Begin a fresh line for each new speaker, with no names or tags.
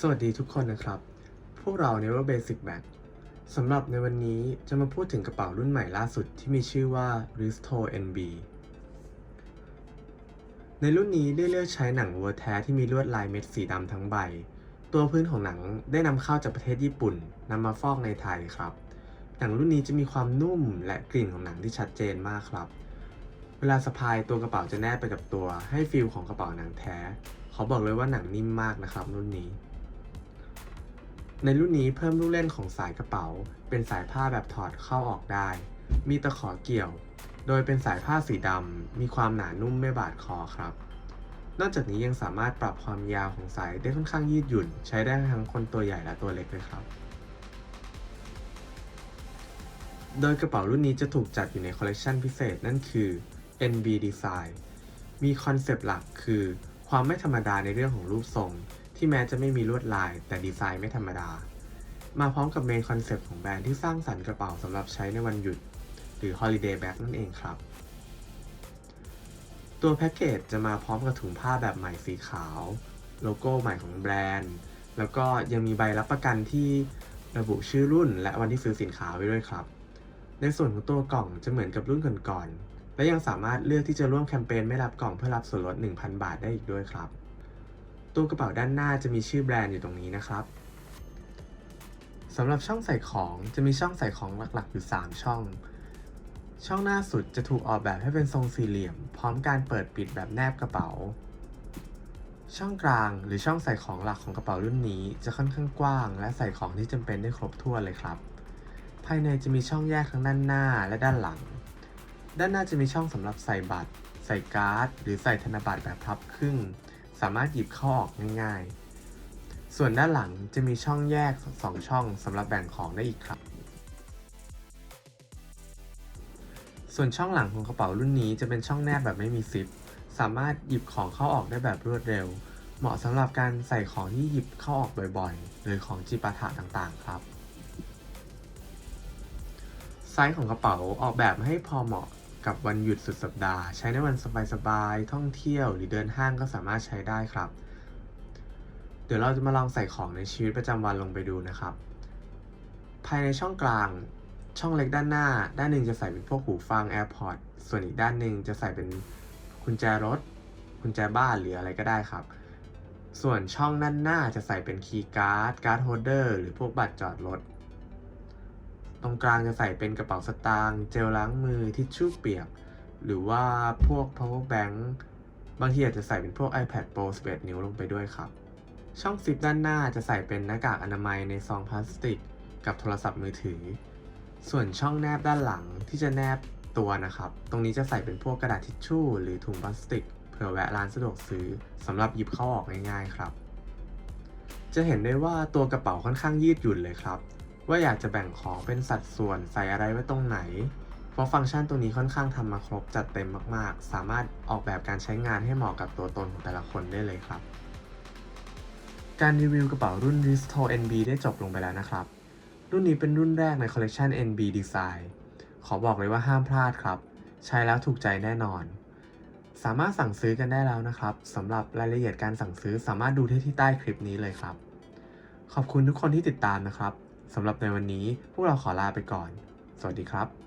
สวัสดีทุกคนนะครับ พวกเรา Never Basic Bag สำหรับในวันนี้จะมาพูดถึงกระเป๋ารุ่นใหม่ล่าสุดที่มีชื่อว่า Risto NB ในรุ่นนี้ได้เลือกใช้หนังวัวแท้ที่มีลวดลายเม็ดสีดำทั้งใบ ตัวพื้นของหนังได้นำเข้าจากประเทศญี่ปุ่นนำมาฟอกในไทยครับ หนังรุ่นนี้จะมีความนุ่มและกลิ่นของหนังที่ชัดเจนมากครับ เวลาสะพายตัวกระเป๋าจะแนบไปกับตัวให้ฟีลของกระเป๋าหนังแท้ ขอบอกเลยว่าหนังนิ่มมากนะครับรุ่นนี้ ในรุ่นนี้เพิ่มลูกเล่นของสายกระเป๋า เป็นสายผ้าแบบถอดเข้าออกได้ มีตะขอเกี่ยว โดยเป็นสายผ้าสีดำ มีความหนานุ่มไม่บาดคอครับ นอกจากนี้ยังสามารถปรับความยาวของสายได้ค่อนข้างยืดหยุ่น ใช้ได้ทั้งคนตัวใหญ่และตัวเล็กเลยครับ โดยกระเป๋ารุ่นนี้จะถูกจัดอยู่ในคอลเลกชันพิเศษนั่นคือ NB Design มีคอนเซปต์หลักคือ ความไม่ธรรมดาในเรื่องของรูปทรง ที่แม้จะไม่มีลวดลายแต่ดีไซน์ไม่ธรรมดา มาพร้อมกับเมนคอนเซปต์ของแบรนด์ที่สร้างสรรค์กระเป๋าสำหรับใช้ในวันหยุด หรือ Holiday Bag นั่นเองครับ ตัวแพ็กเกจจะมาพร้อมกับถุงผ้าแบบใหม่สีขาว โลโก้ใหม่ของแบรนด์ แล้วก็ยังมีใบรับประกันที่ระบุชื่อรุ่น และวันที่ซื้อสินค้าไว้ด้วยครับ ในส่วนของตัวกล่องจะเหมือนกับรุ่นก่อนๆและยังสามารถเลือกที่จะร่วมแคมเปญไม่รับกล่องเพื่อรับส่วนลด 1,000 บาทได้อีกด้วยครับ ตัวกระเป๋าด้านหน้าจะมีชื่อแบรนด์อยู่ตรงนี้นะครับสำหรับช่องใส่ของจะมีช่องใส่ของหลักๆอยู่ 3 ช่อง ช่องหน้าสุดจะถูกออกแบบให้เป็นทรงสี่เหลี่ยม พร้อมการเปิดปิดแบบแนบกระเป๋า ช่องกลางหรือช่องใส่ของหลักของกระเป๋ารุ่นนี้ จะค่อนข้างกว้าง และใส่ของที่จำเป็นได้ครบถ้วนเลยครับ ภายในจะมีช่องแยกทั้งด้านหน้าและด้านหลัง ด้านหน้าจะมีช่องสำหรับใส่บัตร ใส่การ์ด หรือใส่ธนบัตรแบบพับครึ่ง สามารถหยิบเข้าออกง่ายๆ ส่วนด้านหลังจะมีช่องแยก 2 ช่องสำหรับแบ่งของได้อีกครับ ส่วนช่องหลังของกระเป๋ารุ่นนี้จะเป็นช่องแนบแบบไม่มีซิป สามารถหยิบของเข้าออกได้แบบรวดเร็ว เหมาะสำหรับการใส่ของที่หยิบเข้าออกบ่อยๆ หรือของจิปาถะต่างๆ ครับไซส์ของกระเป๋าออกแบบให้พอเหมาะ กับวันหยุดสุดสัปดาห์ ใช้ในวันสบายๆ ท่องเที่ยวหรือเดินห้างก็สามารถใช้ได้ครับ เดี๋ยวเราจะมาลองใส่ของในชีวิตประจำวันลงไปดูนะครับ ภายในช่องกลาง ช่องเล็กด้านหน้า ด้านหนึ่งจะใส่เป็นพวกหูฟัง AirPods ส่วนอีกด้านหนึ่งจะใส่เป็นกุญแจรถกุญแจบ้านหรืออะไรก็ได้ครับ ส่วนช่องด้านหน้าจะใส่เป็นคีย์การ์ด การ์ดโฮลเดอร์หรือพวกบัตรจอดรถ ตรงกลางจะใส่เป็นกระเป๋าสตางค์เจลล้างมือทิชชู่เปียก หรือว่าพวก power bank บางทีอาจจะใส่เป็นพวก iPad Pro 11 นิ้วลงไปด้วยครับ ช่องซิปด้านหน้าจะใส่เป็นหน้ากากอนามัยในซองพลาสติก กับโทรศัพท์มือถือ ส่วนช่องแนบด้านหลังที่จะแนบตัวนะครับ ตรงนี้จะใส่เป็นพวกกระดาษทิชชู่หรือถุงพลาสติกเผื่อแวะร้านสะดวกซื้อสำหรับหยิบเข้าออกง่ายๆครับ จะเห็นได้ว่าตัวกระเป๋าค่อนข้างยืดหยุ่นเลยครับ ว่าอยากจะแบ่งของเป็นสัดส่วนใส่อะไรไว้ตรงไหน เพราะฟังก์ชันตัวนี้ค่อนข้างทำมาครบจัดเต็มมากๆ สามารถออกแบบการใช้งานให้เหมาะกับตัวตนของแต่ละคนได้เลยครับ การรีวิวกระเป๋ารุ่น Risto NB ได้จบลงไปแล้วนะครับ รุ่นนี้เป็นรุ่นแรกในคอลเลกชัน NB Design ขอบอกเลยว่าห้ามพลาดครับ ใช้แล้วถูกใจแน่นอนสามารถสั่งซื้อกันได้แล้วนะครับสำหรับรายละเอียดการสั่งซื้อสามารถดูได้ที่ใต้คลิปนี้เลยครับ ขอบคุณทุกคนที่ติดตามนะครับ สำหรับในวันนี้พวกเราขอลาไปก่อน สวัสดีครับ